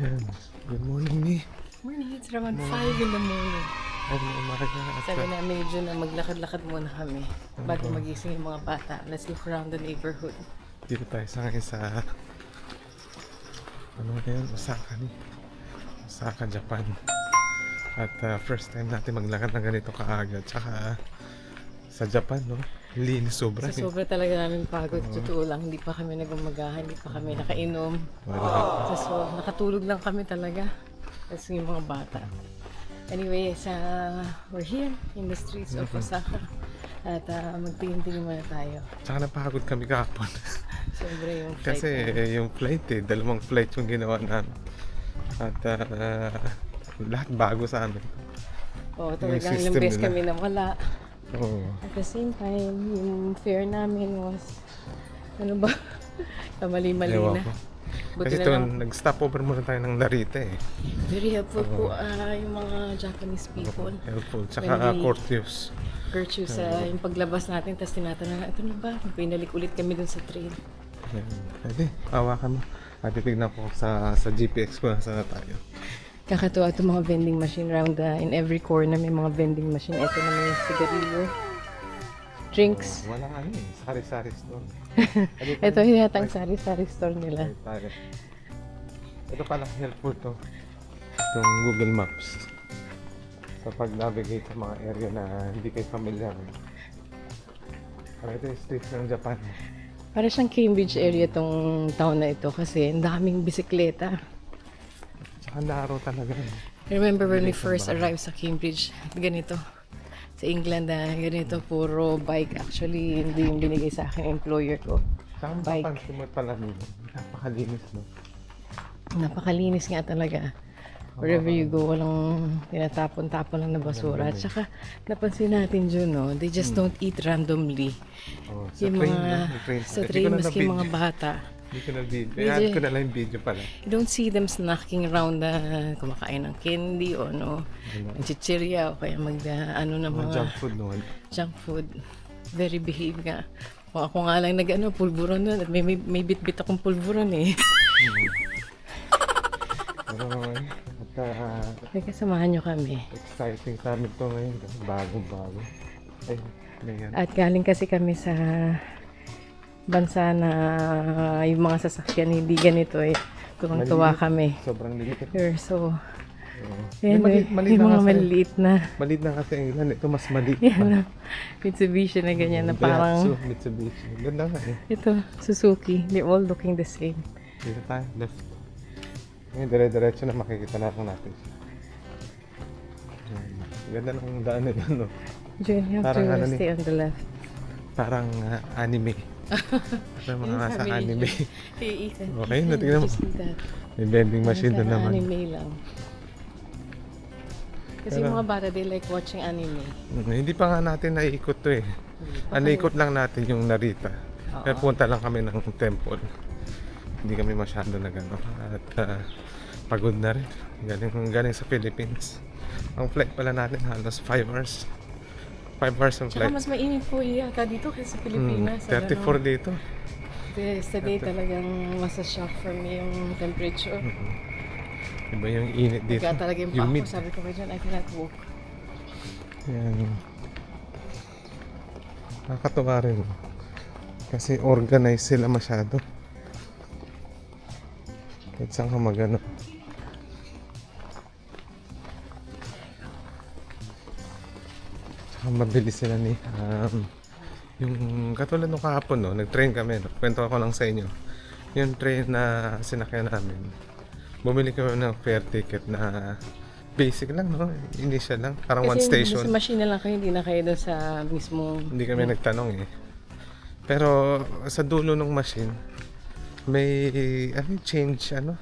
Yan. Good morning, Mi. Morning, it's around 5 in the morning. Ay, may at Sabi ni Jun na maglakad-lakad muna kami bago Mm-hmm. magising yung mga bata. Let's look around the neighborhood. dito tayo sa ngayon sa ano na yun? Osaka ni. Osaka, Japan. At uh, first time natin maglakad ng ganito kaaga. Tsaka sa Japan, no? Linis sobra. Eh. sobra talaga namin pagod. Totoo lang, hindi pa kami nagumagahan, hindi pa kami nakainom. Wala. So, nakatulog lang kami talaga. Tapos yung mga bata. Anyway, sa, we're here in the streets of Osaka. At uh, magtingin-tingin muna tayo. Tsaka napagod kami kahapon. Sobra yung flight. Kasi eh, yung flight eh, dalawang flight yung ginawa namin. At uh, lahat bago sa amin. Oo, talagang system ilang beses kami nawala. Oo. At the same time, yung fare namin was, ano ba, kamali-mali Ewan na. ko. Buti Kasi na ito, lang, nag-stop over muna tayo ng Narita eh. very helpful po ah, yung mga Japanese people. Helpful. Tsaka When we- courteous. Virtue sa yung paglabas natin, tapos tinatanong na, ito na ba? Pinalik ulit kami dun sa train. Yan. Pwede, hawakan mo. At titignan ko sa, sa GPX ko nasa na tayo. Kakatuwa itong mga vending machine around the, in every corner may mga vending machine. Ito na may sigarilyo. Drinks. Walang ano eh, sari-sari store. Ito hinatang sari-sari store nila. Tayo. Ito pala helpful to. Itong Google Maps. Sa pag-navigate sa mga area na hindi kayo familiar. Pero ito yung streets ng Japan. Para siyang Cambridge area tong town na ito kasi ang daming bisikleta. Tsaka narrow talaga. eh. I remember when we first arrived sa Cambridge, ganito. Sa England na ganito, puro bike. Actually, hindi yung binigay sa akin employer ko. Saka Bike. mapapansin mo pala nila. Napakalinis no. Napakalinis nga talaga. Wherever you go, walang tinatapon-tapon lang na basura. At saka, napansin natin dyan, no, they just don't eat randomly. Oh, sa Yung train mga, train. sa ko train, maski yung mga bata. Hindi ko na video. Add ko na lang yung video pala. You don't see them snacking around na kumakain ng candy o no, ng chichirya o kaya mag, uh, ano na Mga junk food noon. junk food. Very behave nga. Kung ako nga lang nag ano, pulburon nun. May, may, may bit-bit akong pulburon eh. Pero at uh, May kasamahan nyo kami. exciting sa amin to ngayon. Bagong-bago. Ay, yan. At galing kasi kami sa bansa na yung mga sasakyan hindi ganito eh. Tuwang-tuwa kami. Sobrang liit. Here, so, Oo. yan, maliit, eh, maliit yung mga kasi. maliliit na, Maliit na kasi ang ilan. Ito mas maliit yan na, Mitsubishi na ganyan na Daihatsu, parang, Mitsubishi. Ganda nga eh. ito, Suzuki. They're all looking the same. Dito tayo. Left. Ngayon, dire-diretso na makikita na lang natin. Yan. Ganda ng daan yan, no? June, you have Parang to ano stay on the left. Parang ah, anime. Parang mga nasa anime. Hey, Ethan. Okay, Ethan, natingnan mo. May vending machine doon naman. anime lang. Kasi yung mga bata, they like watching anime. Hindi pa nga natin naiikot to eh. Ang naikot lang natin yung Narita. Pero punta lang kami ng temple. Hindi kami masyado na gano. At ah, pagod na rin. Galing, galing sa Philippines. Ang flight pala natin halos 5 hours. 5 hours ang Tsaka flight. mas mainit po yata dito kaysa sa Pilipinas. 34 dito. Yesterday talagang masa-shock for me yung temperature. Iba yung init dito. Kaya talaga yung Humid. ako, sabi ko kay John, I cannot walk. Yan. Nakakatuwa rin. Kasi organized sila masyado. Kahit saan ka magano. Mabilis sila ni um, yung katulad nung kahapon no, nag-train kami, no? kwento ako lang sa inyo. Yung train na sinakyan namin, bumili kami ng fare ticket na basic lang, no? Initial lang, parang one Kasi station. sa machine na lang kayo, hindi na kayo doon sa mismong... Hindi kami nagtanong eh. Pero sa dulo ng machine, may ano, change, ano?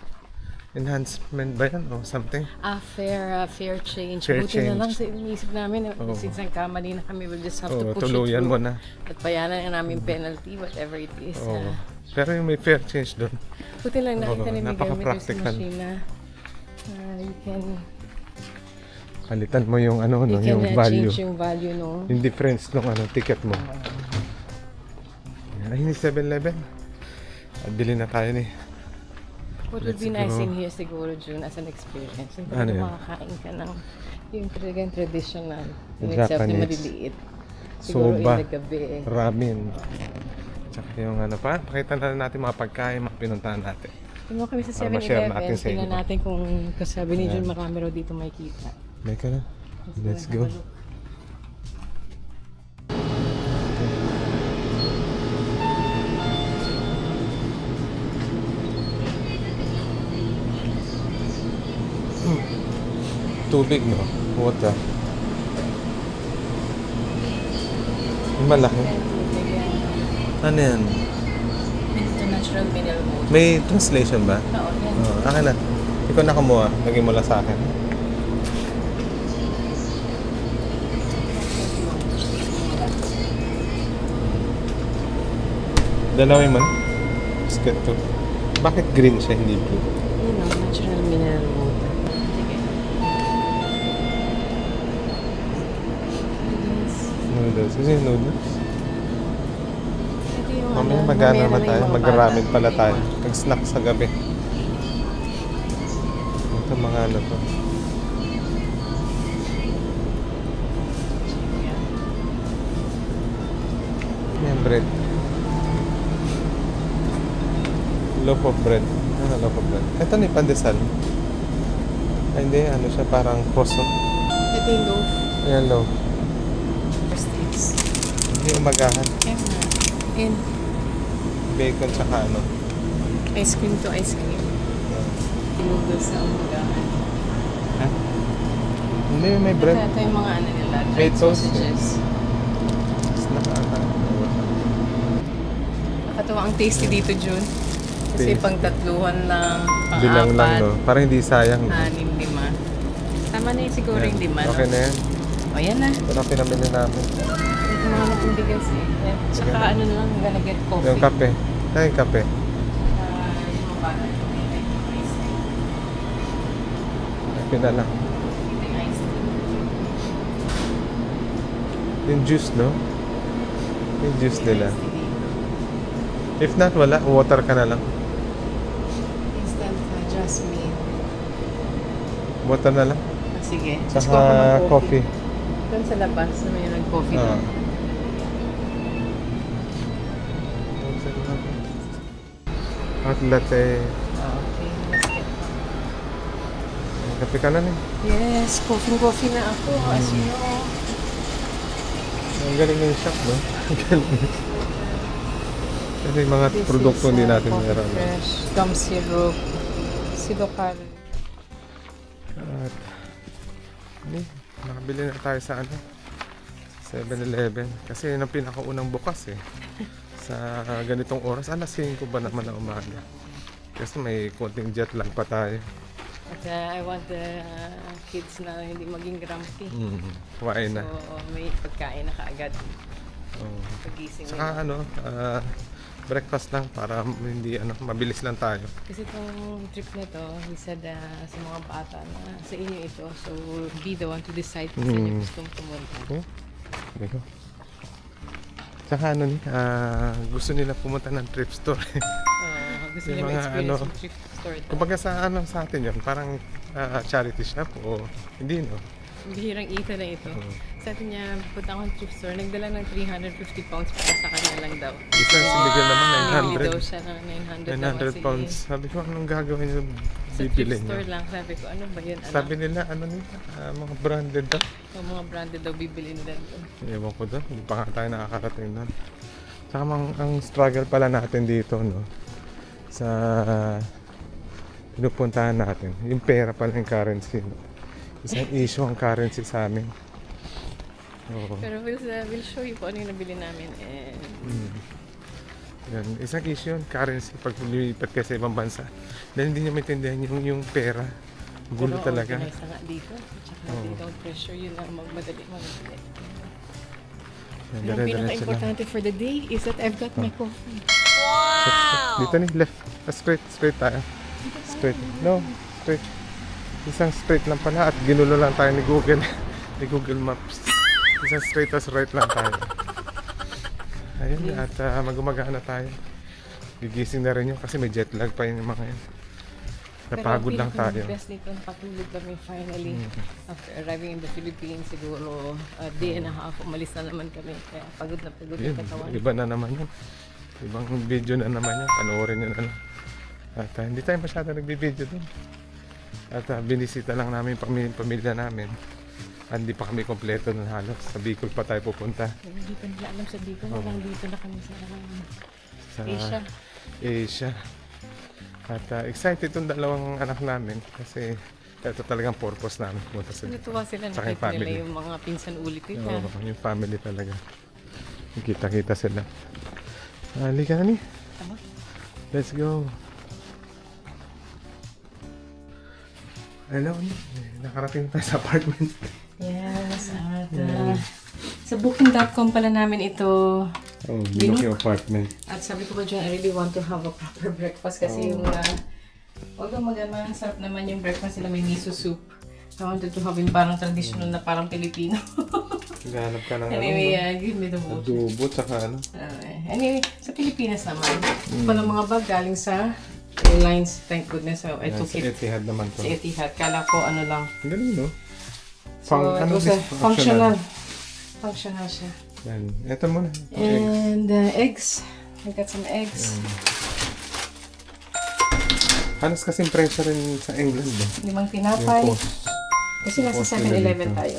Enhancement ba yan o something? Ah, fair, ah, fair change. Fair Buti na change. lang sa iniisip namin, Oo. since nagkamali na kami, we'll just have to Oo, push tuluyan it mo through. na. At bayanan na namin penalty, whatever it is. Oo. ah. Pero yung may fair change doon. Buti lang nakita gamit yung sa napaka-practical. machine na ah, you can, Palitan mo yung ano, you no, can yung ah, value. change yung value, no? Yung difference ng ano, ticket mo. Ay, hindi 7-Eleven. At bili na tayo ni. What would be nice in here siguro, June, as an experience. Yung Ano yun? makakain ka ng yung talagang traditional. Yung itself na maliliit. Siguro Soba. the gabi. Ramen. Tsaka yung ano pa, pakita na natin mga pagkain, mga pinuntahan natin. Tingnan kami sa Para ma-share 7-Eleven. natin sa Tingnan natin kung kasabi ni. June marami raw dito may kita. May ka na? Let's go. have a look. Tubig, no? Water. Malaki. Ano yan? Mineral water. May translation ba? Oo, yan. Oo, akin na. Ikaw na kumuha. Lagay mo lang sa akin. Dalawin mo. Biscuit to. Bakit green siya, hindi blue? Yun o, natural mineral water. Sige. Noodles. Noodles. Kasi yung noodles. Ito yung Mamaya ano, mamaya naman na tayo. Mag-ramen pala tayo. Mag-snack sa gabi. Ito mga ano to. Yan, bread. Loaf of bread. Ano loaf of bread? Ito ni pandesal. Ay, hindi. Ano siya? Parang croissant. Ito yung loaf. Ayan, loaf. Prestige. Hindi umagahan. Kaya nga. And Bacon tsaka ano. ice cream to ice cream. Noodles sa umaga. Ha? Hindi, may bread. Ito, ito yung mga ano nila. May sausages. Snack ata. Nakatawa ang tasty dito, June. Kasi pang tatluhan lang, pang Bilang lang, apat, no? Parang hindi sayang. anim, lima. Tama na yun siguro yung lima, no? Okay na yan. O, yan na. Ito na pinamili namin. Mga bigas eh. Tsaka ano na lang, gonna get coffee. Yung kape. Ay, yung kape. May. Kape na lang. May. Yung juice, no? Yung juice nila. If not, wala. Water ka na lang. Instant uh, jasmine. Water na lang. Ah, sige. Tsaka ng coffee. Doon sa labas, mayroon coffee Ah. Hot latte. Ah, okay, let's get Kape ka na rin. Yes, coffee coffee na ako, as you know. Ang galing ng shop, no? Ang galing. Kasi yung mga This produkto is, hindi uh, natin coffee meron. fresh, gum syrup, sidokal. At, hindi, nakabili na tayo sa ano, 7-Eleven. Kasi yun ang pinakaunang bukas eh. Sa ganitong oras, alas 5 ba naman na umaga. Kasi may konting jet lag pa tayo. At uh, I want the uh, kids na hindi maging grumpy. Mm, kumain na. So, may pagkain na kaagad Oo. pagising Saka nila. ano, ah, breakfast lang para hindi ano, mabilis lang tayo. Kasi itong trip na to, we said uh, sa mga bata na sa inyo ito. So, be the one to decide kung saan Mm. yung gustong pumunta. Okay? Sige ko. Saka ano ah, gusto nila pumunta ng thrift store. Uh, gusto nila mga ma-experience ano, yung trip store to. Kumbaga sa ano sa atin yun, parang ah, charity shop o hindi no? Bihirang ita na ito. Oo. Sabi niya, punta akong thrift store, nagdala ng 350 pounds para sa kanya lang daw. Isa siligyan naman Bibili daw 900. siya ng 900 900 daw. Sige. pounds. Sabi ko, anong gagawin nyo? Bibili thrift niyo. store lang. Sabi ko, ano ba yun? Ano? Sabi nila, ano nila, ah, mga branded daw. Yung mga branded daw bibili nila doon. Ewan ko doon, hindi pa nga tayo nakakarating doon. Saka mang, ang struggle pala natin dito, no? Sa pinupuntahan natin. Yung pera pala yung currency. No? Isang issue ang currency sa amin. Oo. Pero we'll, uh, we'll show you kung ano yung nabili namin. And Mm. Yan. Isang issue yun, currency, pag lumipat ka sa ibang bansa. Dahil hindi niya maintindihan yung, yung pera. Gulo pero talaga. organize na nga dito. Tsaka Oo. they don't pressure you na magmadali magmadali. Yan, Pero ang lang. pinaka-importante for the day is that I've got my coffee. Dito ni, left. Ah, straight, straight tayo. Straight. No, straight. Isang straight lang pala at ginulo lang tayo ni Google. ni Google Maps. Isang straight as right lang tayo. Ayun, at uh, magumagana tayo. Gigising na rin yun kasi may jet lag pa yun yung mga yun. Napagod lang tayo. Best dito, nakatulog kami finally. Mm. After arriving in the Philippines, siguro a day and a half, umalis na naman kami. Kaya pagod na pagod Yun, yung katawan. iba na naman yun. Ibang video na naman yan. Panoorin nyo na lang. At ah, hindi tayo masyado nagbibideo dun. At ah, binisita lang namin yung pamilya, pamilya namin. Hindi pa kami kompleto nun halos. Sa Bicol pa tayo pupunta. Hindi pa nila alam sa dito. Hanggang dito na kami sa Sa Asia. Asia. At ah, excited yung dalawang anak namin kasi ito talagang purpose namin pumunta sa Natuwa sila yung nakita nila family. yung mga pinsan ulit nila. Oo, yung family talaga. Kita-kita sila. Halika na ni. Tama. Let's go. Hello, ni. Nakarating tayo sa apartment. Yes, at uh, sa booking.com pala namin ito. Oh, Binook. yung apartment. At sabi ko ba dyan, I really want to have a proper breakfast kasi yung, uh, although maganda, sarap naman yung breakfast nila, may miso soup. I wanted to have yung parang traditional na parang Pilipino. Naghanap ka ng anyway, ano, uh, give me the book. adobo, tsaka ano. Uh, anyway, sa Pilipinas naman. Mm. Palang mga bag galing sa airlines, thank goodness. So, I Yan, took sa it Etihad naman to. sa Etihad. Kala ko ano lang. Ang galing, no? So, Fun- it ano was this? a functional. Functional siya. Yan. Ito muna. Okay. And uh, eggs. I got some eggs. Halos kasing presyo rin sa England, eh. Limang Yung tinapay. Kasi nasa cost nila 7-Eleven dito. tayo.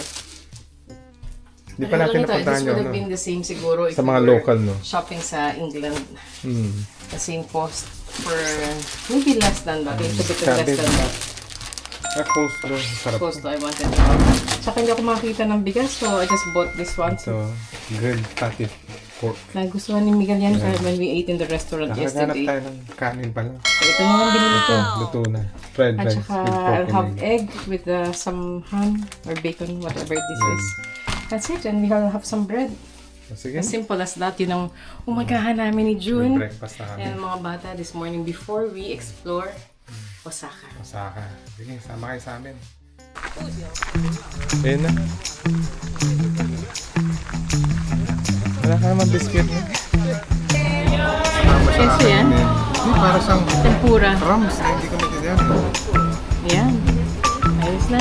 Di pa natin Ano ito, napuntahan This yun, would have no? been the same siguro if Sa we mga were local, no? shopping sa England. Hmm. The same cost for maybe less than that. A little bit Sabi- less than that. Coast, no? Sarap. Cost I wanted to have. Tsaka hindi ako makakita ng bigas so I just bought this one. So, grilled patty pork. Nagustuhan ni Miguel yan kaya when we ate in the restaurant Nakaganap yesterday. tayo ng kanin pala. So, ito na lang binili ko. Luto na. Fried At rice saka with pork I'll have egg. egg with uh, some ham or bacon, whatever this is. That's it. And we'll have some bread. Oh, Sige, As simple as that. Yun ang umagahan namin ni may June. breakfast na kami. And mga bata this morning before we explore Osaka. Osaka. Sige, sama kayo sa amin. Ayun na. Wala ka naman biscuit mo. Keso yan. Hindi, para siyang Tempura. crumbs. Hindi ko maintindihan. Yan. Ayos na.